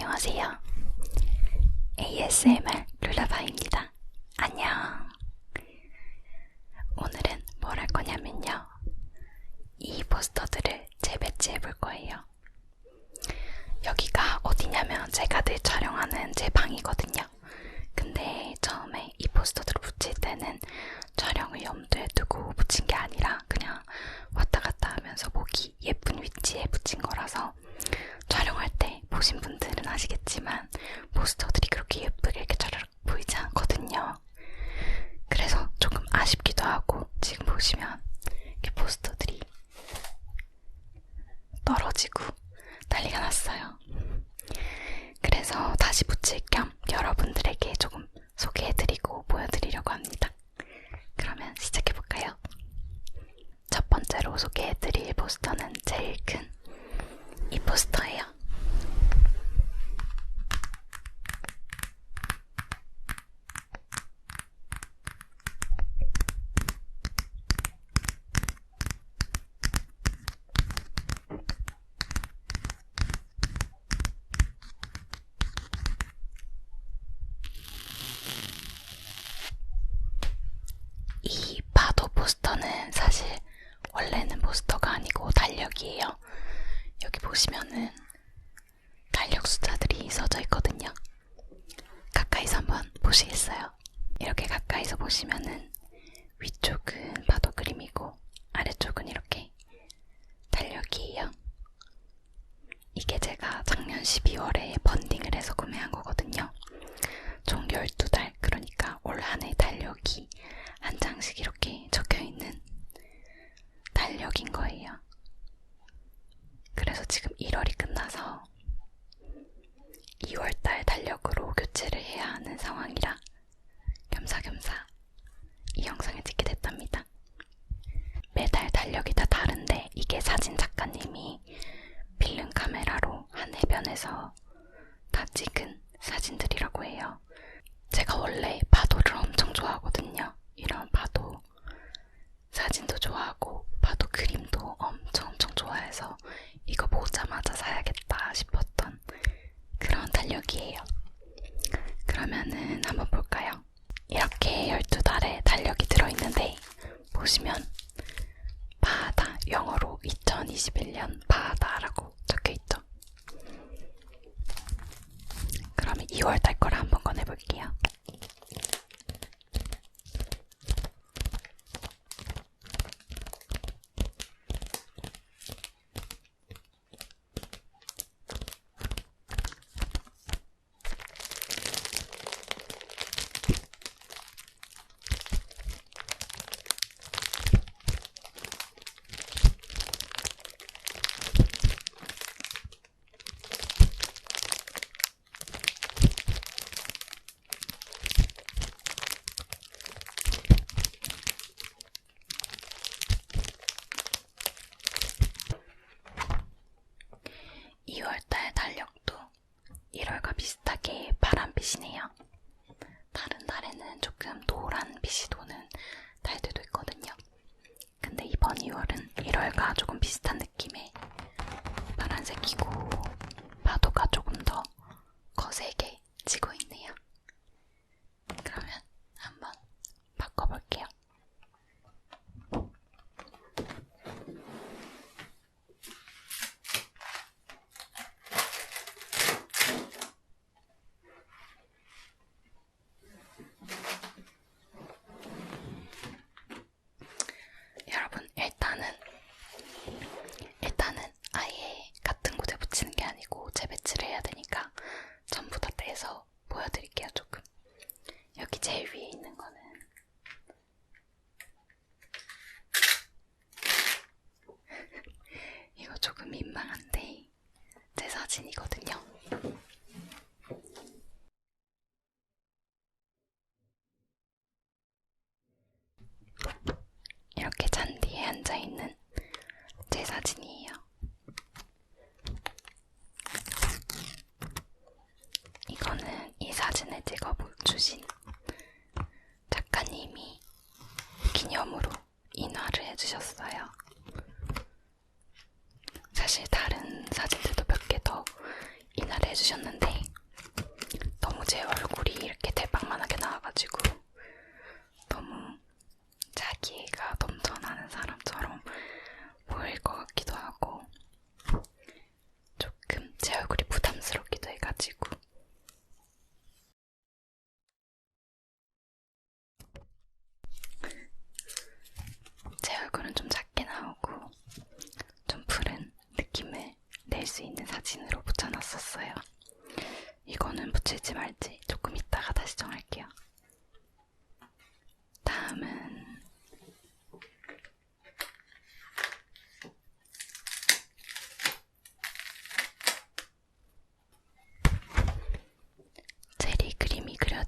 안녕하세요. ASMR 룰라바입니다. 안녕. 오늘은 뭘할 거냐면요. 이 포스터들을 재배치해 볼 거예요. 여기가 어디냐면 제가 늘 촬영하는 제 방이거든요. 근데 처음에 이 포스터들을 붙일 때는 촬영을 염두에 두고 붙인 게 아니라 그냥 왔다 갔다 하면서 보기 예쁜 위치에 붙인 거라서 촬영할 때 보신 분들은 아시겠지만 포스터들이 그렇게 예쁘게 이렇게 촬락 보이지 않거든요. 그래서 조금 아쉽기도 하고 지금 보시면 이렇게 포스터들이 떨어지고 난리가 났어요. 그래서 다시 붙일 겸 여러분들에게 조금 소개해드리고 보여드리려고 합니다. 그러면 시작해볼까요? 첫 번째로 소개해드릴 포스터는 제일 큰 이 포스터예요. 이 파도 포스터는 사실 원래는 포스터가 아니고 달력이에요. 여기 보시면은 달력 숫자들이 써져 있거든요. 가까이서 한번 보시겠어요? 이렇게 가까이서 보시면은 위쪽은 파도 그림이고 아래쪽은 이렇게 달력이에요. 이게 제가 작년 12월에 번딩을 해서 구매한 거거든요. 총 12달, 그러니까 올 한 해 달력이 한 장씩 이렇게 적혀 있는 달력인 거예요. 그래서 지금 1월이 끝나서 2월달 달력으로 교체를 해야 하는 상황이라 겸사겸사 이 영상을 찍게 됐답니다. 매달 달력이 다 다른데 이게 사진 작가님이 필름 카메라로 한 해변에서 다 찍은 사진들이라고 해요. 제가 원래 파도를 엄청 좋아하거든요. 이런 파도 사진도 좋아하고 파도 그림도 엄청 엄청 좋아해서 이거 보자마자 사야겠다 싶었던 그런 달력이에요. 그러면은 한번 볼까요? 이렇게 12달에 달력이 들어있는데 보시면 바다 영어로 2021년 바다라고 적혀있죠. 그러면 2월달 거를 한번 꺼내볼게요. 이월달 달력도 1월과 비슷하게 파란빛이네요. 다른 달에는 조금 노란 빛이 도는 달들도 있거든요. 근데 이번 2월은 1월과 조금 비슷한 느낌의 파란색이고 파도가 조금 더 거세게 지고 있네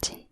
Martin.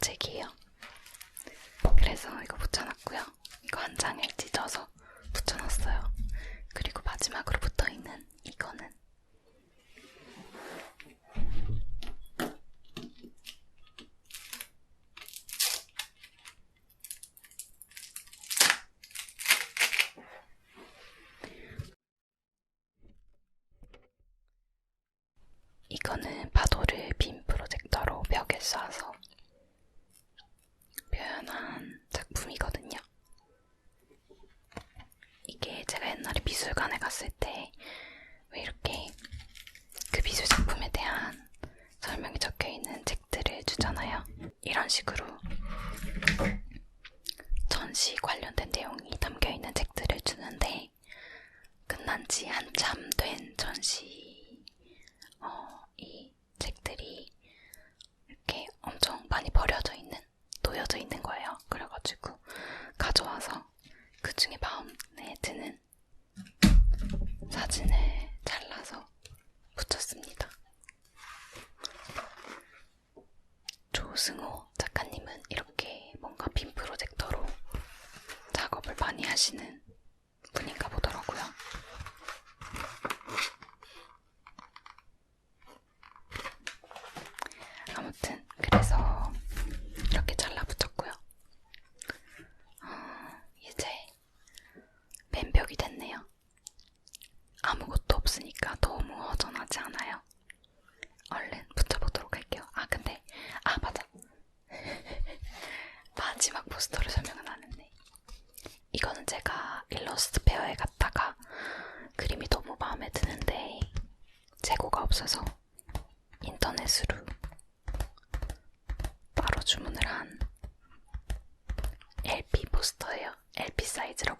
책이에요. 그래서 이거 붙여놨고요. 이거 한 장을 찢어서 붙여놨어요. 그리고 마지막으로 붙어있는 이거는 cette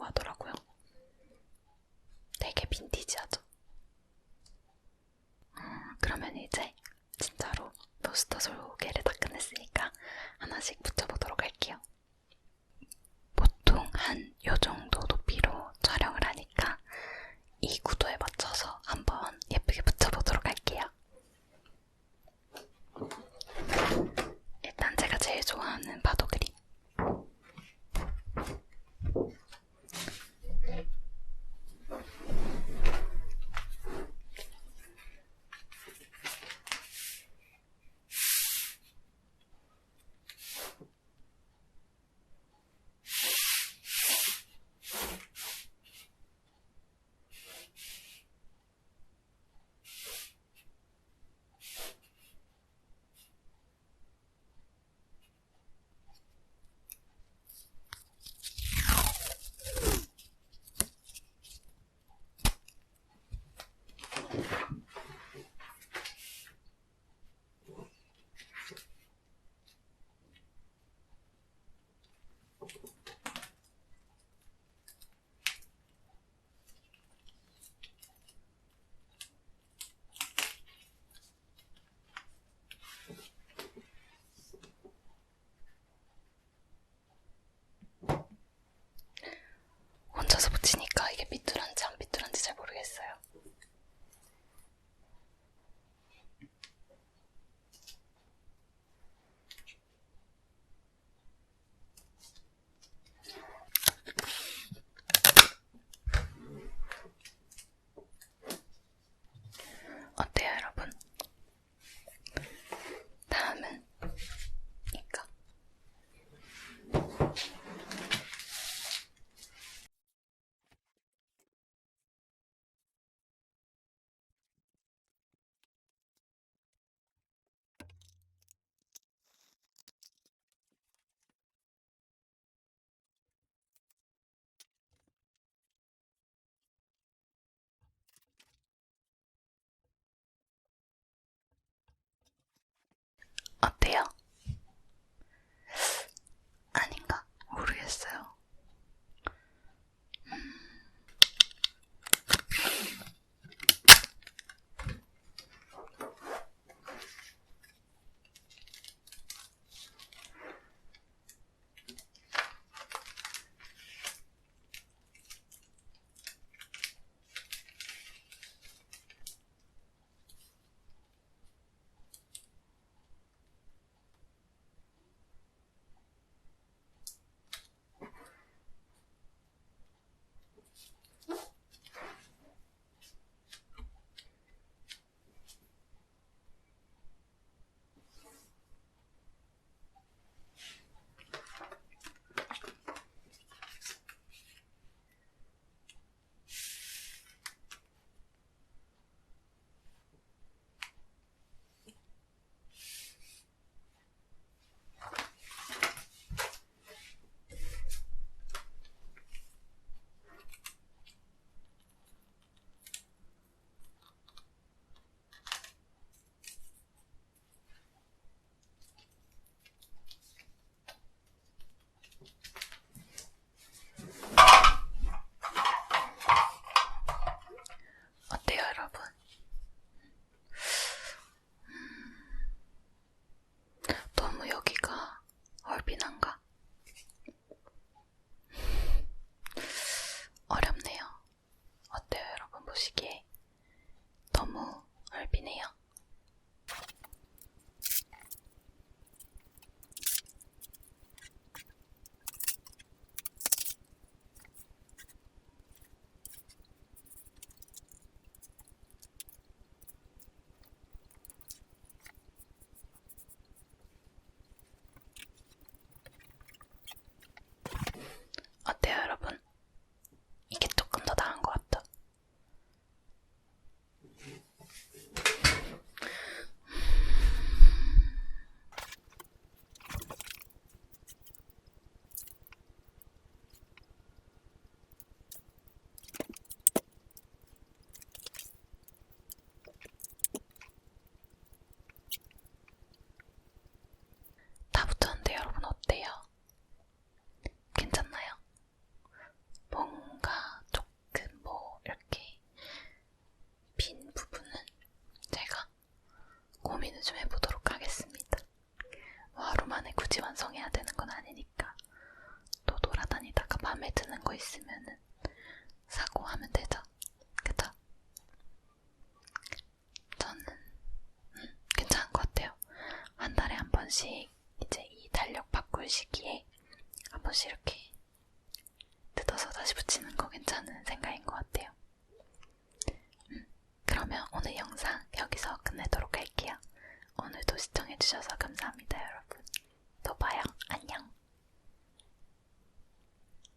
하더라고요. зовут 마음에 드는 거 있으면은 사고 하면 되죠. 그쵸? 저는 음, 괜찮은 것 같아요. 한 달에 한 번씩 이제 이 달력 바꿀 시기에 한 번씩 이렇게 뜯어서 다시 붙이는 거 괜찮은 생각인 것 같아요. 음, 그러면 오늘 영상 여기서 끝내도록 할게요. 오늘도 시청해주셔서 감사합니다, 여러분. 또 봐요.